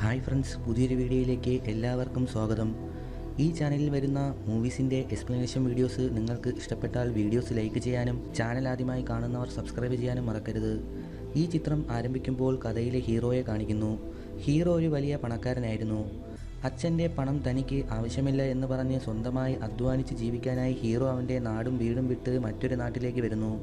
Hi friends പുതിയൊരു വീഡിയോയിലേക്ക് എല്ലാവർക്കും സ്വാഗതം. ഈ ചാനലിൽ വരുന്ന മൂവീസിന്റെ എക്സ്പ്ലനേഷൻ വീഡിയോസ് നിങ്ങൾക്ക് ഇഷ്ടപ്പെട്ടാൽ വീഡിയോസ് ലൈക്ക് ചെയ്യാനും ചാനൽ ആദ്യമായി കാണുന്നവർ സബ്സ്ക്രൈബ് ചെയ്യാനും മറക്കരുത്. ഈ ചിത്രം ആരംഭിക്കുമ്പോൾ കഥയിലെ ഹീറോയെ കാണിക്കുന്നു. ഹീറോ ഒരു വലിയ പണക്കാരനായിരുന്നു. അച്ഛന്റെ പണം തനിക്ക് ആവശ്യമില്ല എന്ന് പറഞ്ഞ് സ്വന്തമായി അധ്വാനിച്ച് ജീവിക്കാനായി ഹീറോ അവന്റെ നാടും വീടും വിട്ട് മറ്റൊരു നാട്ടിലേക്ക് വരുന്നു.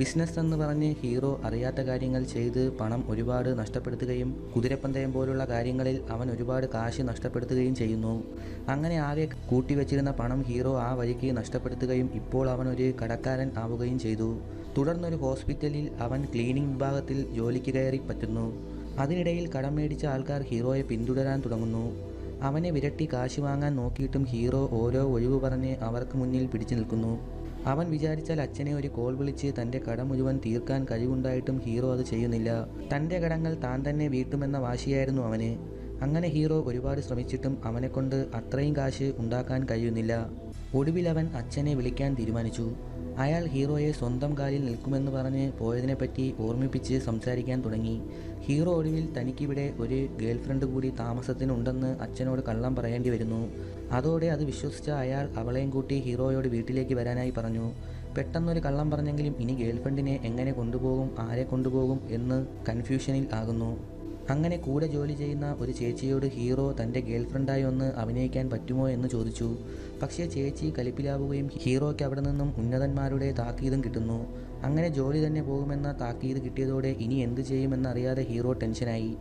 ബിസിനസ് എന്ന് പറഞ്ഞ് ഹീറോ അറിയാത്ത കാര്യങ്ങൾ ചെയ്ത് പണം ഒരുപാട് നഷ്ടപ്പെടുത്തുകയും കുതിരപ്പന്തയം പോലുള്ള കാര്യങ്ങളിൽ അവൻ ഒരുപാട് കാശ് നഷ്ടപ്പെടുത്തുകയും ചെയ്യുന്നു. അങ്ങനെ ആകെ കൂട്ടിവെച്ചിരുന്ന പണം ഹീറോ ആ വഴിക്ക് നഷ്ടപ്പെടുത്തുകയും ഇപ്പോൾ അവൻ ഒരു കടക്കാരൻ ആവുകയും ചെയ്തു. തുടർന്നൊരു ഹോസ്പിറ്റലിൽ അവൻ ക്ലീനിംഗ് വിഭാഗത്തിൽ ജോലിക്ക് കയറി പറ്റുന്നു. അതിനിടയിൽ കടം മേടിച്ച ആൾക്കാർ ഹീറോയെ പിന്തുടരാൻ തുടങ്ങുന്നു. അവനെ വിരട്ടി കാശ് വാങ്ങാൻ നോക്കിയിട്ടും ഹീറോ ഓരോ ഒഴിവ് പറഞ്ഞ് അവർക്ക് മുന്നിൽ പിടിച്ചു നിൽക്കുന്നു. അവൻ വിചാരിച്ചാൽ അച്ഛനെ ഒരു കോൾ വിളിച്ച് തന്റെ കടം മുഴുവൻ തീർക്കാൻ കഴിവുണ്ടായിട്ടും ഹീറോ അത് ചെയ്യുന്നില്ല. തന്റെ കടങ്ങൾ താൻ തന്നെ വീട്ടുമെന്ന വാശിയായിരുന്നു അവന്. അങ്ങനെ ഹീറോ ഒരുപാട് ശ്രമിച്ചിട്ടും അവനെക്കൊണ്ട് അത്രയും കാശ് ഉണ്ടാക്കാൻ കഴിയുന്നില്ല. ഒടുവിൽ അവൻ അച്ഛനെ വിളിക്കാൻ തീരുമാനിച്ചു. അയാൾ ഹീറോയെ സ്വന്തം കാലിൽ നിൽക്കുമെന്ന് പറഞ്ഞ് പോയതിനെപ്പറ്റി ഓർമ്മിപ്പിച്ച് സംസാരിക്കാൻ തുടങ്ങി. ഹീറോ ഒടുവിൽ തനിക്കിവിടെ ഒരു ഗേൾഫ്രണ്ട് കൂടി താമസത്തിനുണ്ടെന്ന് അച്ഛനോട് കള്ളം പറയേണ്ടി വരുന്നു. അതോടെ അത് വിശ്വസിച്ച അയാൾ അവളെയും കൂട്ടി ഹീറോയോട് വീട്ടിലേക്ക് വരാനായി പറഞ്ഞു. പെട്ടെന്നൊരു കള്ളം പറഞ്ഞെങ്കിലും ഇനി ഗേൾഫ്രണ്ടിനെ എങ്ങനെ കൊണ്ടുപോകും ആരെ കൊണ്ടുപോകും എന്ന് കൺഫ്യൂഷനിൽ ആകുന്നു. അങ്ങനെ കൂടെ ജോലി ചെയ്യുന്ന ഒരു ചേച്ചിയോട് ഹീറോ തന്റെ ഗേൾഫ്രണ്ടായി ഒന്ന് അഭിനയിക്കാൻ പറ്റുമോ എന്ന് ചോദിച്ചു. പക്ഷേ ചേച്ചി കലിപ്പിലാവുകയും ഹീറോയ്ക്ക് അവിടെ നിന്നും ഉന്നതന്മാരുടെ താക്കീതും കിട്ടുന്നു. അങ്ങനെ ജോലി തന്നെ പോകുമെന്ന താക്കീത് കിട്ടിയതോടെ ഇനി എന്ത് ചെയ്യുമെന്നറിയാതെ ഹീറോ ടെൻഷനായി.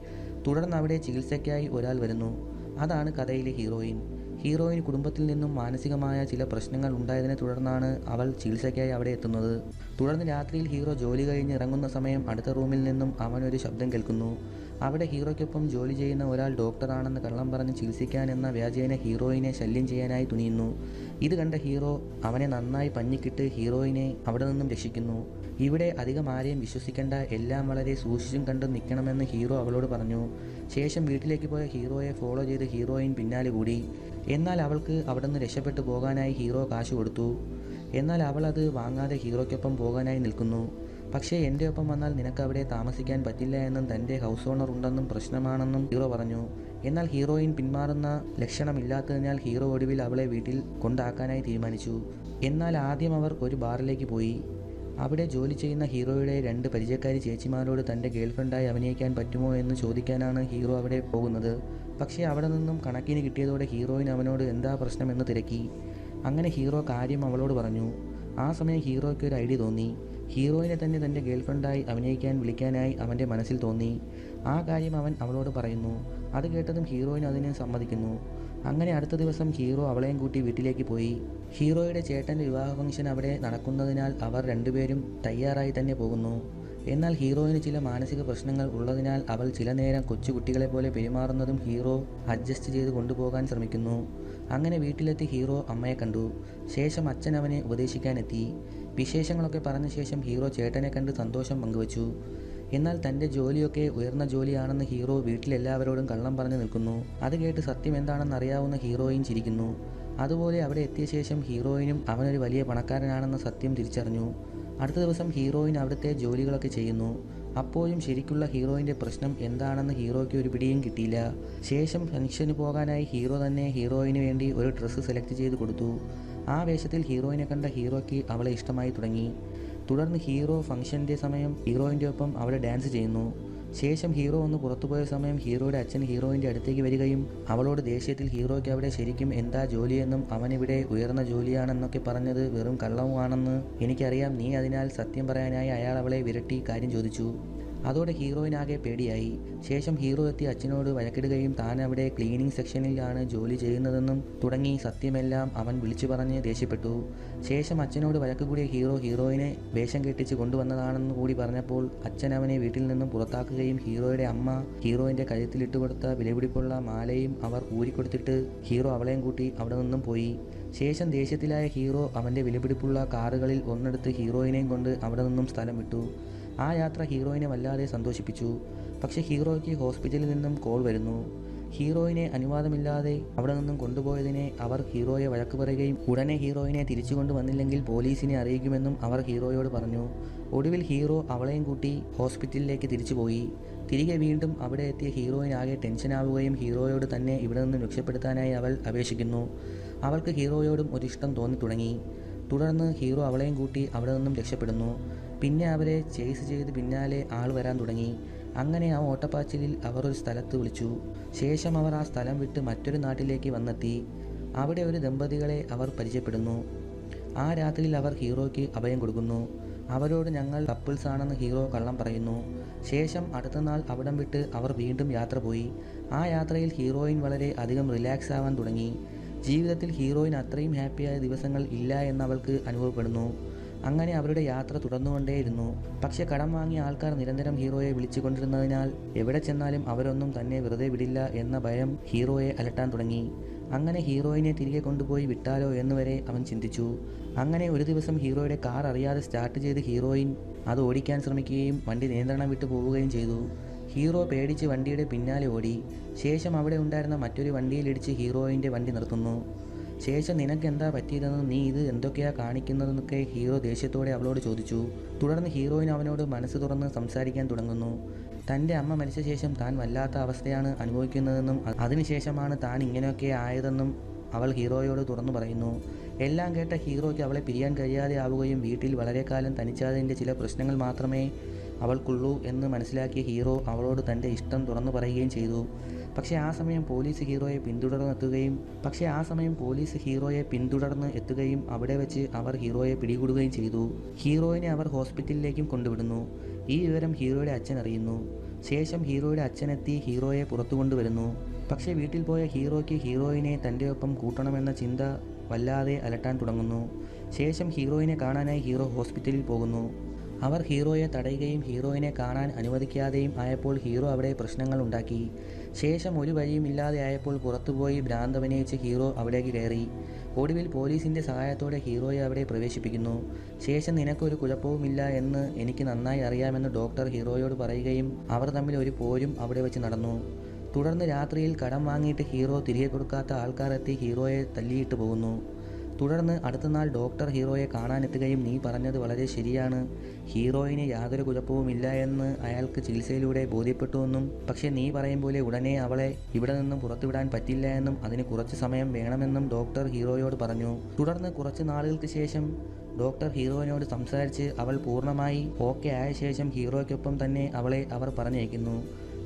തുടർന്ന് അവിടെ ചികിത്സയ്ക്കായി ഒരാൾ വരുന്നു. അതാണ് കഥയിലെ ഹീറോയിൻ. ഹീറോയിൻ കുടുംബത്തിൽ നിന്നും മാനസികമായ ചില പ്രശ്നങ്ങൾ ഉണ്ടായതിനെ തുടർന്നാണ് അവൾ ചികിത്സയ്ക്കായി അവിടെ എത്തുന്നത്. തുടർന്ന് രാത്രിയിൽ ഹീറോ ജോലി കഴിഞ്ഞ് ഇറങ്ങുന്ന സമയം അടുത്ത റൂമിൽ നിന്നും അവൻ ഒരു ശബ്ദം കേൾക്കുന്നു. അവിടെ ഹീറോയ്ക്കൊപ്പം ജോലി ചെയ്യുന്ന ഒരാൾ ഡോക്ടറാണെന്ന് കള്ളം പറഞ്ഞ് ചികിത്സിക്കാൻ എന്ന വ്യാജേന ഹീറോയിനെ ശല്യം ചെയ്യാനായി തുനിയുന്നു. ഇത് കണ്ട ഹീറോ അവനെ നന്നായി പഞ്ഞിക്കിട്ട് ഹീറോയിനെ അവിടെ നിന്നും രക്ഷിക്കുന്നു. ഇവിടെ അധികം ആരെയും വിശ്വസിക്കേണ്ട എല്ലാം വളരെ സൂക്ഷിച്ചും കണ്ടും നിൽക്കണമെന്ന് ഹീറോ അവളോട് പറഞ്ഞു. ശേഷം വീട്ടിലേക്ക് പോയ ഹീറോയെ ഫോളോ ചെയ്ത് ഹീറോയിൻ പിന്നാലെ കൂടി. എന്നാൽ അവൾക്ക് അവിടെ നിന്ന് രക്ഷപ്പെട്ടു പോകാനായി ഹീറോ കാശ് കൊടുത്തു. എന്നാൽ അവൾ അത് വാങ്ങാതെ ഹീറോയ്ക്കൊപ്പം പോകാനായി നിൽക്കുന്നു. പക്ഷേ എന്റെ ഒപ്പം വന്നാൽ നിനക്ക് അവിടെ താമസിക്കാൻ പറ്റില്ല എന്നും തന്റെ ഹൗസ് ഓണർ ഉണ്ടെന്നും പ്രശ്നമാണെന്നും ഹീറോ പറഞ്ഞു. എന്നാൽ ഹീറോയിൻ പിന്മാറുന്ന ലക്ഷണമില്ലാത്തതിനാൽ ഹീറോ ഒടുവിൽ അവളെ വീട്ടിൽ കൊണ്ടാക്കാനായി തീരുമാനിച്ചു. എന്നാൽ ആദ്യം അവർ ഒരു ബാറിലേക്ക് പോയി. അവിടെ ജോലി ചെയ്യുന്ന ഹീറോയുടെ രണ്ട് പരിചയക്കാരി ചേച്ചിമാരോട് തന്റെ ഗേൾഫ്രണ്ടായി അഭിനയിക്കാൻ പറ്റുമോ എന്ന് ചോദിക്കാനാണ് ഹീറോ അവിടെ പോകുന്നത്. പക്ഷേ അവിടെ നിന്നും കണക്കിന് കിട്ടിയതോടെ ഹീറോയിൻ അവനോട് എന്താ പ്രശ്നമെന്ന് തിരക്കി. അങ്ങനെ ഹീറോ കാര്യം അവളോട് പറഞ്ഞു. ആ സമയം ഹീറോയ്ക്ക് ഒരു ഐഡിയ തോന്നി. ഹീറോയിനെ തന്നെ തന്റെ ഗേൾഫ്രണ്ടായി അഭിനയിക്കാൻ വിളിക്കാനായി അവന്റെ മനസ്സിൽ തോന്നി. ആ കാര്യം അവൻ അവളോട് പറയുന്നു. അത് കേട്ടതും ഹീറോയിൻ അതിനെ സമ്മതിക്കുന്നു. അങ്ങനെ അടുത്ത ദിവസം ഹീറോ അവളെയും കൂട്ടി വീട്ടിലേക്ക് പോയി. ഹീറോയുടെ ചേട്ടന്റെ വിവാഹ ഫംഗ്ഷൻ അവിടെ നടക്കുന്നതിനാൽ അവർ രണ്ടുപേരും തയ്യാറായി തന്നെ പോകുന്നു. എന്നാൽ ഹീറോയിന് ചില മാനസിക പ്രശ്നങ്ങൾ ഉള്ളതിനാൽ അവൾ ചില നേരം കൊച്ചുകുട്ടികളെ പോലെ പെരുമാറുന്നതും ഹീറോ അഡ്ജസ്റ്റ് ചെയ്ത് കൊണ്ടുപോകാൻ ശ്രമിക്കുന്നു. അങ്ങനെ വീട്ടിലെത്തി ഹീറോ അമ്മയെ കണ്ടു. ശേഷം അച്ഛൻ അവനെ ഉപദേശിക്കാനെത്തി. വിശേഷങ്ങളൊക്കെ പറഞ്ഞ ശേഷം ഹീറോ ചേട്ടനെ കണ്ട് സന്തോഷം പങ്കുവച്ചു. എന്നാൽ തന്റെ ജോലിയൊക്കെ ഉയർന്ന ജോലിയാണെന്ന് ഹീറോ വീട്ടിലെല്ലാവരോടും കള്ളം പറഞ്ഞു നിൽക്കുന്നു. അത് കേട്ട് സത്യം എന്താണെന്ന് അറിയാവുന്ന ഹീറോയും ചിരിക്കുന്നു. അതുപോലെ അവിടെ എത്തിയ ശേഷം ഹീറോയിനും അവനൊരു വലിയ പണക്കാരനാണെന്ന സത്യം തിരിച്ചറിഞ്ഞു. അടുത്ത ദിവസം ഹീറോയിൻ അവിടുത്തെ ജോലികളൊക്കെ ചെയ്യുന്നു. അപ്പോഴും ശരിക്കുള്ള ഹീറോയിന്റെ പ്രശ്നം എന്താണെന്ന് ഹീറോയ്ക്ക് ഒരു പിടിയും കിട്ടിയില്ല. ശേഷം ഫംഗ്ഷന് പോകാനായി ഹീറോ തന്നെ ഹീറോയിന് വേണ്ടി ഒരു ഡ്രസ്സ് സെലക്ട് ചെയ്ത് കൊടുത്തു. ആ വേഷത്തിൽ ഹീറോയിനെ കണ്ട ഹീറോയ്ക്ക് അവളെ ഇഷ്ടമായി തുടങ്ങി. തുടർന്ന് ഹീറോ ഫംഗ്ഷന്റെ സമയം ഹീറോയിന്റെ ഒപ്പം അവളെ ഡാൻസ് ചെയ്യുന്നു. ശേഷം ഹീറോ ഒന്ന് പുറത്തുപോയ സമയം ഹീറോയുടെ അച്ഛൻ ഹീറോയിന്റെ അടുത്തേക്ക് വരികയും അവളോട് ദേഷ്യത്തിൽ ഹീറോയ്ക്ക് അവിടെ ശരിക്കും എന്താ ജോലിയെന്നും അവനിവിടെ ഉയർന്ന ജോലിയാണെന്നൊക്കെ പറഞ്ഞത് വെറും കള്ളവുമാണെന്ന് എനിക്കറിയാം. നീ അതിനാൽ സത്യം പറയാനായി അയാൾ അവളെ വിരട്ടി കാര്യം ചോദിച്ചു. അതോടെ ഹീറോയിനാകെ പേടിയായി. ശേഷം ഹീറോ എത്തി അച്ഛനോട് വഴക്കിടുകയും താൻ അവിടെ ക്ലീനിങ് സെക്ഷനിലാണ് ജോലി ചെയ്യുന്നതെന്നും തുടങ്ങി സത്യമെല്ലാം അവൻ വിളിച്ചു പറഞ്ഞ് ദേഷ്യപ്പെട്ടു. ശേഷം അച്ഛനോട് വഴക്ക് കൂടിയ ഹീറോ ഹീറോയിനെ വേഷം കെട്ടിച്ച് കൊണ്ടുവന്നതാണെന്ന് കൂടി പറഞ്ഞപ്പോൾ അച്ഛൻ അവനെ വീട്ടിൽ നിന്നും പുറത്താക്കുകയും ഹീറോയുടെ അമ്മ ഹീറോയിന്റെ കഴുത്തിൽ ഇട്ടുകൊടുത്ത വിലപിടിപ്പുള്ള മാലയും അവർ ഊരിക്കൊടുത്തിട്ട് ഹീറോ അവളെയും കൂട്ടി അവിടെ നിന്നും പോയി. ശേഷം ദേഷ്യത്തിലായ ഹീറോ അവന്റെ വിലപിടിപ്പുള്ള കാറുകളിൽ ഒന്നെടുത്ത് ഹീറോയിനെയും കൊണ്ട് അവിടെ നിന്നും സ്ഥലം വിട്ടു. ആ യാത്ര ഹീറോയിനെ വല്ലാതെ സന്തോഷിപ്പിച്ചു. പക്ഷേ ഹീറോയ്ക്ക് ഹോസ്പിറ്റലിൽ നിന്നും കോൾ വരുന്നു. ഹീറോയിനെ അനുവാദമില്ലാതെ അവിടെ നിന്നും കൊണ്ടുപോയതിനെ അവർ ഹീറോയെ വഴക്ക് പറയുകയും ഉടനെ ഹീറോയിനെ തിരിച്ചു കൊണ്ടുവന്നില്ലെങ്കിൽ പോലീസിനെ അറിയിക്കുമെന്നും അവർ ഹീറോയോട് പറഞ്ഞു. ഒടുവിൽ ഹീറോ അവളെയും കൂട്ടി ഹോസ്പിറ്റലിലേക്ക് തിരിച്ചുപോയി തിരികെ വീണ്ടും അവിടെ എത്തിയ ഹീറോയിനാകെ ടെൻഷനാവുകയും ഹീറോയോട് തന്നെ ഇവിടെ നിന്ന് രക്ഷപ്പെടുത്താനായി അവൾ അപേക്ഷിക്കുന്നു. അവൾക്ക് ഹീറോയോടും ഒരിഷ്ടം തോന്നി തുടങ്ങി തുടർന്ന് ഹീറോ അവളെയും കൂട്ടി അവിടെ നിന്നും രക്ഷപ്പെടുന്നു. പിന്നെ അവരെ ചേസ് ചെയ്ത് പിന്നാലെ ആൾ വരാൻ തുടങ്ങി. അങ്ങനെ ആ ഓട്ടപ്പാച്ചിലിൽ അവർ ഒരു സ്ഥലത്ത് വിളിച്ചു. ശേഷം അവർ ആ സ്ഥലം വിട്ട് മറ്റൊരു നാട്ടിലേക്ക് വന്നെത്തി. അവിടെ ഒരു ദമ്പതികളെ അവർ പരിചയപ്പെടുന്നു. ആ രാത്രിയിൽ അവർ ഹീറോയ്ക്ക് അഭയം കൊടുക്കുന്നു. അവരോട് ഞങ്ങൾ കപ്പിൾസ് ആണെന്ന് ഹീറോ കള്ളം പറയുന്നു. ശേഷം അടുത്ത നാൾ അവിടം വിട്ട് അവർ വീണ്ടും യാത്ര പോയി. ആ യാത്രയിൽ ഹീറോയിൻ വളരെ അധികം റിലാക്സ് ആവാൻ തുടങ്ങി. ജീവിതത്തിൽ ഹീറോയിൻ അത്രയും ഹാപ്പിയായ ദിവസങ്ങൾ ഇല്ല എന്ന് അവൾക്ക് അനുഭവപ്പെടുന്നു. അങ്ങനെ അവരുടെ യാത്ര തുടർന്നുകൊണ്ടേയിരുന്നു. പക്ഷെ കടം വാങ്ങിയ ആൾക്കാർ നിരന്തരം ഹീറോയെ വിളിച്ചുകൊണ്ടിരുന്നതിനാൽ എവിടെ ചെന്നാലും അവരൊന്നും തന്നെ വെറുതെ വിടില്ല എന്ന ഭയം ഹീറോയെ അലട്ടാൻ തുടങ്ങി. അങ്ങനെ ഹീറോയിനെ തിരികെ കൊണ്ടുപോയി വിട്ടാലോ എന്ന് വരെ അവൻ ചിന്തിച്ചു. അങ്ങനെ ഒരു ദിവസം ഹീറോയുടെ കാർ അറിയാതെ സ്റ്റാർട്ട് ചെയ്ത് ഹീറോയിൻ അത് ഓടിക്കാൻ ശ്രമിക്കുകയും വണ്ടി നിയന്ത്രണം വിട്ടു പോവുകയും ചെയ്തു. ഹീറോ പേടിച്ച് വണ്ടിയുടെ പിന്നാലെ ഓടി. ശേഷം അവിടെ ഉണ്ടായിരുന്ന മറ്റൊരു വണ്ടിയിലിടിച്ച് ഹീറോയിന്റെ വണ്ടി നിർത്തുന്നു. ശേഷം നിനക്ക് എന്താ പറ്റിയതെന്ന് നീ ഇത് എന്തൊക്കെയാ കാണിക്കുന്നതെന്നൊക്കെ ഹീറോ ദേഷ്യത്തോടെ അവളോട് ചോദിച്ചു. തുടർന്ന് ഹീറോയിൻ അവനോട് മനസ്സ് തുറന്ന് സംസാരിക്കാൻ തുടങ്ങുന്നു. തന്റെ അമ്മ മരിച്ച ശേഷം താൻ വല്ലാത്ത അവസ്ഥയാണ് അനുഭവിക്കുന്നതെന്നും അതിനുശേഷമാണ് താൻ ഇങ്ങനെയൊക്കെ ആയതെന്നും അവൾ ഹീറോയോട് തുറന്നു പറയുന്നു. എല്ലാം കേട്ട ഹീറോയ്ക്ക് അവളെ പിരിയാൻ കഴിയാതെ ആവുകയും വീട്ടിൽ വളരെ കാലം തനിച്ചാതിന്റെ ചില പ്രശ്നങ്ങൾ മാത്രമേ അവൾക്കുള്ളൂ എന്ന് മനസ്സിലാക്കിയ ഹീറോ അവളോട് തന്റെ ഇഷ്ടം തുറന്നു പറയുകയും ചെയ്തു. പക്ഷേ ആ സമയം പോലീസ് ഹീറോയെ പിന്തുടർന്ന് എത്തുകയും പക്ഷേ ആ സമയം പോലീസ് ഹീറോയെ പിന്തുടർന്ന് എത്തുകയും അവിടെ വെച്ച് അവർ ഹീറോയെ പിടികൂടുകയും ചെയ്തു. ഹീറോയിനെ അവർ ഹോസ്പിറ്റലിലേക്കും കൊണ്ടുവിടുന്നു. ഈ വിവരം ഹീറോയുടെ അച്ഛൻ അറിയുന്നു. ശേഷം ഹീറോയുടെ അച്ഛനെത്തി ഹീറോയെ പുറത്തു കൊണ്ടുവരുന്നു. പക്ഷേ വീട്ടിൽ പോയ ഹീറോയ്ക്ക് ഹീറോയിനെ തന്റെ ഒപ്പം കൂട്ടണമെന്ന ചിന്ത വല്ലാതെ അലട്ടാൻ തുടങ്ങുന്നു. ശേഷം ഹീറോയിനെ കാണാനായി ഹീറോ ഹോസ്പിറ്റലിൽ പോകുന്നു. അവർ ഹീറോയെ തടയുകയും ഹീറോയിനെ കാണാൻ അനുവദിക്കാതെയും ആയപ്പോൾ ഹീറോ അവിടെ പ്രശ്നങ്ങൾ ഉണ്ടാക്കി. ശേഷം ഒരു വഴിയും ഇല്ലാതെ ആയപ്പോൾ പുറത്തുപോയി ഭ്രാന്ത് അഭിനയിച്ച് ഹീറോ അവിടേക്ക് കയറി. ഒടുവിൽ പോലീസിന്റെ സഹായത്തോടെ ഹീറോയെ അവിടെ പ്രവേശിപ്പിക്കുന്നു. ശേഷം നിനക്കൊരു കുഴപ്പവുമില്ല എന്ന് എനിക്ക് നന്നായി അറിയാമെന്ന് ഡോക്ടർ ഹീറോയോട് പറയുകയും അവർ തമ്മിൽ ഒരു പോരും അവിടെ വെച്ച് നടന്നു. തുടർന്ന് രാത്രിയിൽ കടം വാങ്ങിയിട്ട് ഹീറോ തിരികെ കൊടുക്കാത്ത ആൾക്കാരെത്തി ഹീറോയെ തല്ലിയിട്ട് പോകുന്നു. തുടർന്ന് അടുത്ത നാൾ ഡോക്ടർ ഹീറോയെ കാണാനെത്തുകയും നീ പറഞ്ഞത് വളരെ ശരിയാണ്. ഹീറോയിന് യാതൊരു കുഴപ്പവുമില്ല എന്ന് അയാൾക്ക് ചികിത്സയിലൂടെ ബോധ്യപ്പെട്ടുവെന്നും പക്ഷേ നീ പറയും പോലെ ഉടനെ അവളെ ഇവിടെ നിന്നും പുറത്തുവിടാൻ പറ്റില്ല എന്നും അതിന് കുറച്ച് സമയം വേണമെന്നും ഡോക്ടർ ഹീറോയോട് പറഞ്ഞു. തുടർന്ന് കുറച്ച് നാളുകൾക്ക് ശേഷം ഡോക്ടർ ഹീറോയിനോട് സംസാരിച്ച് അവൾ പൂർണമായി ഓക്കെ ആയ ശേഷം ഹീറോയ്ക്കൊപ്പം തന്നെ അവളെ അവർ പറഞ്ഞയക്കുന്നു.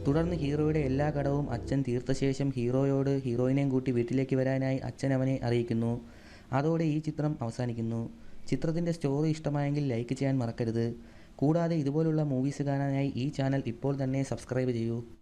തുടർന്ന് ഹീറോയുടെ എല്ലാ കടവും അച്ഛൻ തീർത്ത ശേഷം ഹീറോയോട് ഹീറോയിനെയും കൂട്ടി വീട്ടിലേക്ക് വരാനായി അച്ഛൻ അവനെ അറിയിക്കുന്നു. അതോടെ ഈ ചിത്രം അവസാനിക്കുന്നു. ചിത്രത്തിന്റെ സ്റ്റോറി ഇഷ്ടമായെങ്കിൽ ലൈക്ക് ചെയ്യാൻ മറക്കരുത്. കൂടാതെ ഇതുപോലുള്ള മൂവീസ് കാണാനായി ഈ ചാനൽ ഇപ്പോൾ തന്നെ സബ്സ്ക്രൈബ് ചെയ്യൂ.